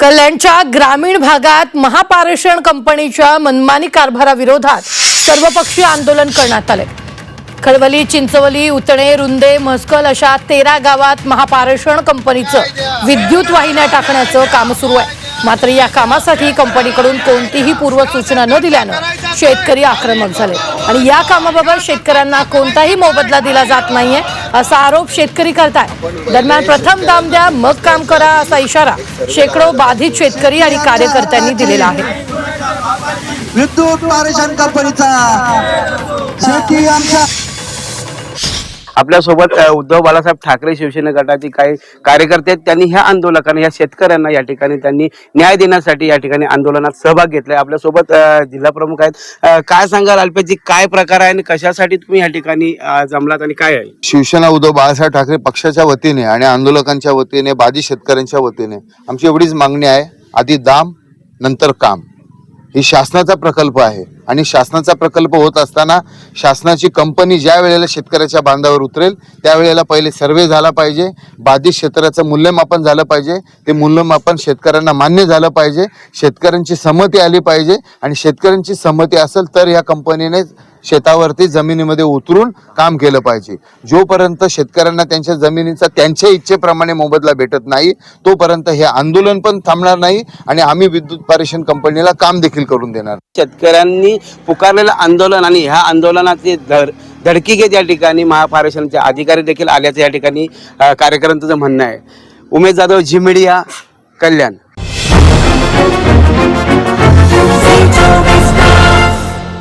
कल्याणच्या ग्रामीण भागात महापारेषण कंपनीच्या मनमानी कारभाराविरोधात सर्वपक्षीय आंदोलन करण्यात आले खळवली चिंचवली उतणे रुंदे म्हसकल अशा तेरा गावात महापारेषण कंपनीचं विद्युत वाहिन्या टाकण्याचं काम सुरू आहे. मात्र या कामासाठी कंपनीकडून कोणतीही पूर्वसूचना न दिल्यानं शेतकरी आक्रमक झाले. आणि या कामाबाबत शेतकऱ्यांना कोणताही मोबदला दिला जात नाहीये. असा आरोप शेतकरी करताय. दरम्यान प्रथम दाम द्या मग काम करा असा इशारा शेकडो बाधित शेतकरी आणि कार्यकर्त्यांनी दिलेला आहे. विद्युत पारेषण कंपनीचा. शेती आमच्या आपल्यासोबत उद्धव बाळासाहेब ठाकरे शिवसेना गटाचे काही कार्यकर्ते आहेत त्यांनी ह्या आंदोलकांना या शेतकऱ्यांना या ठिकाणी त्यांनी न्याय देण्यासाठी या ठिकाणी आंदोलनात सहभाग घेतलाय. आपल्यासोबत जिल्हा प्रमुख आहेत. काय सांगाल अल्पेजी काय प्रकार आहे आणि कशासाठी तुम्ही या ठिकाणी जमलात आणि काय आहे? शिवसेना उद्धव बाळासाहेब ठाकरे पक्षाच्या वतीने आणि आंदोलकांच्या वतीने बाधित शेतकऱ्यांच्या वतीने आमची एवढीच मागणी आहे. आधी दाम नंतर काम. ही शासनाचा प्रकल्प आहे. आणि शासनाचा प्रकल्प होत असताना शासनाची कंपनी ज्या वेळेला शेतकऱ्याच्या बांधावर उतरेल त्यावेळेला पहिले सर्वे झाला पाहिजे बाधित क्षेत्राचं मूल्यमापन झालं पाहिजे ते मूल्यमापन शेतकऱ्यांना मान्य झालं पाहिजे शेतकऱ्यांची संमती आली पाहिजे आणि शेतकऱ्यांची संमती असेल तर या कंपनीने शेतावरती जमिनीमध्ये उतरून काम केलं पाहिजे. जोपर्यंत शेतकऱ्यांना त्यांच्या जमिनीचा त्यांच्या इच्छेप्रमाणे मोबदला भेटत नाही तोपर्यंत हे आंदोलन पण थांबणार नाही आणि आम्ही विद्युत पारेषण कंपनीला काम देखील करून देणार. शेतकऱ्यांनी पुकारलेलं आंदोलन आणि ह्या आंदोलनाचे धड धडकी घेत या ठिकाणी महापारेषणचे अधिकारी देखील आल्याचं या ठिकाणी कार्यक्रमाचं कार्यकर्त्यांचं म्हणणं आहे. उमेश जाधव झिमिडिया कल्याण.